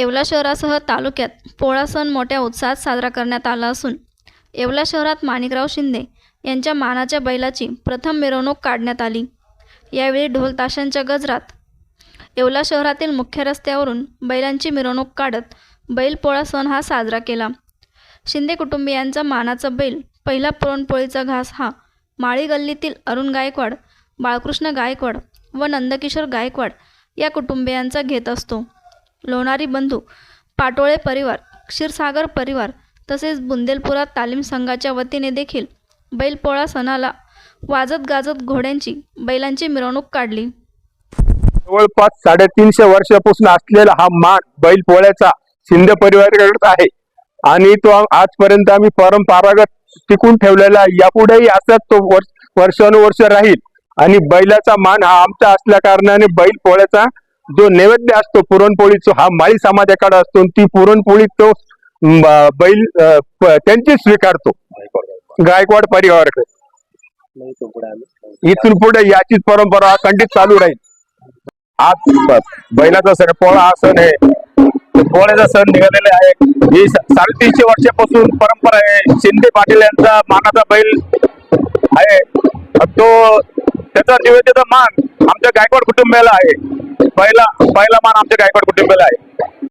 येवला शहरासह तालुक्यात पोळा सण मोठ्या उत्साहात साजरा करण्यात आला असून येवला शहरात माणिकराव शिंदे यांच्या मानाच्या बैलाची प्रथम मिरवणूक काढण्यात आली. यावेळी ढोल ताशांच्या गजरात येवला शहरातील मुख्य रस्त्यावरून बैलांची मिरवणूक काढत बैलपोळा सण हा साजरा केला. शिंदे कुटुंबियांचा मानाचा बैल पहिला पुरणपोळीचा घास हा माळी गल्लीतील अरुण गायकवाड बाळकृष्ण गायकवाड व नंदकिशोर गायकवाड या कुटुंबियांचा घेत असतो. लोणारी बंधू पाटोळे परिवार क्षीरसागर परिवार तसेच बुंदेलपुरा तालीम संघाच्या वतीने देखील बैलपोळा सणाला वाजत गाजत घोड्यांची बैलांची मिरवणूक काढली. जवळपास साडेतीनशे वर्षापासून असलेला हा मान बैल पोळ्याचा शिंदे परिवाराकडे आहे. आणि तो आजपर्यंत आम्ही परंपरागत टिकून ठेवलेला आहे. यापुढेही असाच तो वर्ष वर्षानुवर्ष राहील. आणि बैलाचा मान हा आमचा असल्या कारणाने बैल पोळ्याचा जो नैवेद्य असतो पुरणपोळीचा हा माळी समाजाकडे असतो ती पुरणपोळी तो बैल त्यांची स्वीकारतो. गायकवाड परिवाराकडे. इथून पुढे याचीच परंपरा अखंडित चालू राहील. आज बैलाचा सण पोळा हा सण आहे. पोळ्याचा सण निघालेला आहे. ही साडेतीनशे वर्षापासून परंपरा आहे. शिंदे पाटील यांचा मानाचा बैल आहे. तो त्याचा निवेद्याचा मान आमच्या गायकवाड कुटुंबियाला आहे. पहिला पहिला मान आमच्या गायकवाड कुटुंबाला आहे.